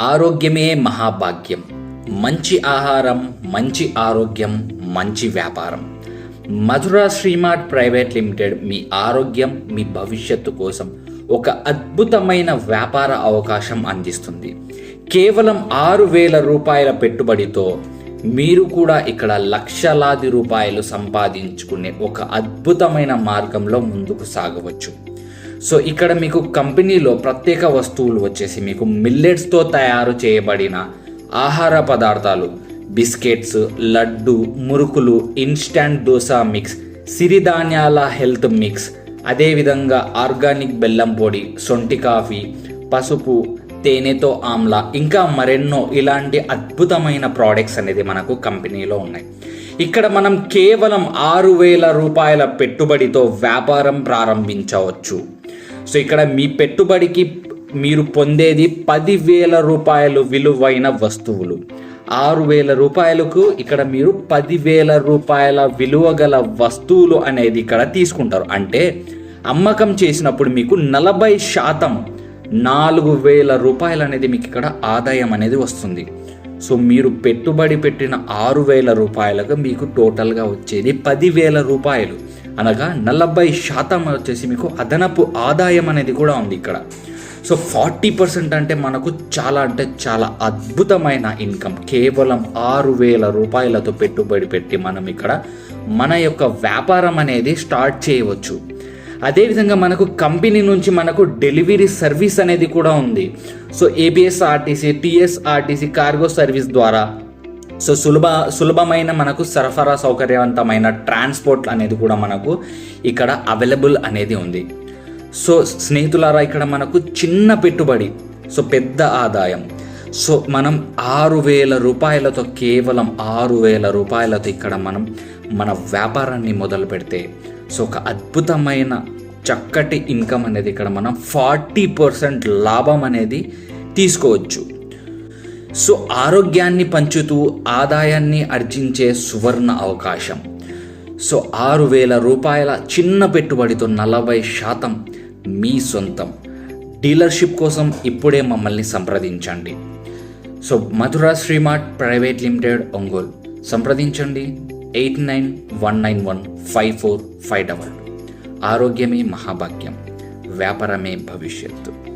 ఆరోగ్యమే మహాభాగ్యం. మంచి ఆహారం మంచి ఆరోగ్యం మంచి వ్యాపారం. మధురా శ్రీమార్ట్ ప్రైవేట్ లిమిటెడ్ మీ ఆరోగ్యం మీ భవిష్యత్తు కోసం ఒక అద్భుతమైన వ్యాపార అవకాశం అందిస్తుంది. కేవలం ఆరు వేల రూపాయల పెట్టుబడితో మీరు కూడా ఇక్కడ లక్షలాది రూపాయలు సంపాదించుకునే ఒక అద్భుతమైన మార్గంలో ముందుకు సాగవచ్చు. సో ఇక్కడ మీకు కంపెనీలో ప్రత్యేక వస్తువులు వచ్చేసి మీకు మిల్లెట్స్తో తయారు చేయబడిన ఆహార పదార్థాలు బిస్కెట్స్ లడ్డు మురుకులు ఇన్స్టాంట్ దోశ మిక్స్ సిరిధాన్యాల హెల్త్ మిక్స్ అదేవిధంగా ఆర్గానిక్ బెల్లం పొడి సొంటి కాఫీ పసుపు తేనెతో ఆమ్లా ఇంకా మరెన్నో ఇలాంటి అద్భుతమైన ప్రోడక్ట్స్ అనేది మనకు కంపెనీలో ఉన్నాయి. ఇక్కడ మనం కేవలం ఆరు వేల రూపాయల పెట్టుబడితో వ్యాపారం ప్రారంభించవచ్చు. సో ఇక్కడ మీ పెట్టుబడికి మీరు పొందేది పదివేల రూపాయలు విలువైన వస్తువులు. ఆరు వేల రూపాయలకు ఇక్కడ మీరు పదివేల రూపాయల విలువ గల వస్తువులు అనేది ఇక్కడ తీసుకుంటారు. అంటే అమ్మకం చేసినప్పుడు మీకు నలభై శాతం నాలుగు వేల రూపాయలు అనేది మీకు ఇక్కడ ఆదాయం అనేది వస్తుంది. సో మీరు పెట్టుబడి పెట్టిన ఆరు వేల రూపాయలకు మీకు టోటల్గా వచ్చేది పదివేల రూపాయలు. అనగా నలభై శాతం వచ్చేసి మీకు అదనపు ఆదాయం అనేది కూడా ఉంది ఇక్కడ. సో ఫార్టీ పర్సెంట్ అంటే మనకు చాలా అంటే చాలా అద్భుతమైన ఇన్కమ్. కేవలం ఆరు వేల రూపాయలతో పెట్టుబడి పెట్టి మనం ఇక్కడ మన యొక్క వ్యాపారం అనేది స్టార్ట్ చేయవచ్చు. అదేవిధంగా మనకు కంపెనీ నుంచి మనకు డెలివరీ సర్వీస్ అనేది కూడా ఉంది. So APSRTC TSRTC TSRTC cargo service ద్వారా సో సులభ సులభమైన మనకు సరఫరా సౌకర్యవంతమైన ట్రాన్స్పోర్ట్ అనేది కూడా మనకు ఇక్కడ అవైలబుల్ అనేది ఉంది. సో స్నేహితులారా ఇక్కడ మనకు చిన్న పెట్టుబడి సో పెద్ద ఆదాయం. సో మనం ఆరు వేల రూపాయలతో కేవలం ఆరు వేల రూపాయలతో ఇక్కడ మనం మన వ్యాపారాన్ని మొదలు పెడితే సో ఒక అద్భుతమైన చక్కటి ఇన్కమ్ అనేది ఇక్కడ మనం ఫార్టీ పర్సెంట్ లాభం అనేది తీసుకోవచ్చు. సో ఆరోగ్యాన్ని పంచుతూ ఆదాయాన్ని అర్జించే సువర్ణ అవకాశం. సో ఆరు వేల రూపాయల చిన్న పెట్టుబడితో నలభై శాతం మీ సొంతం. డీలర్షిప్ కోసం ఇప్పుడే మమ్మల్ని సంప్రదించండి. So Madhura Srimart private limited Ongole. సంప్రదించండి. Eight nine one nine one five four five double ఆరోగ్యమే మహాభాగ్యం. వ్యాపారమే భవిష్యత్తు.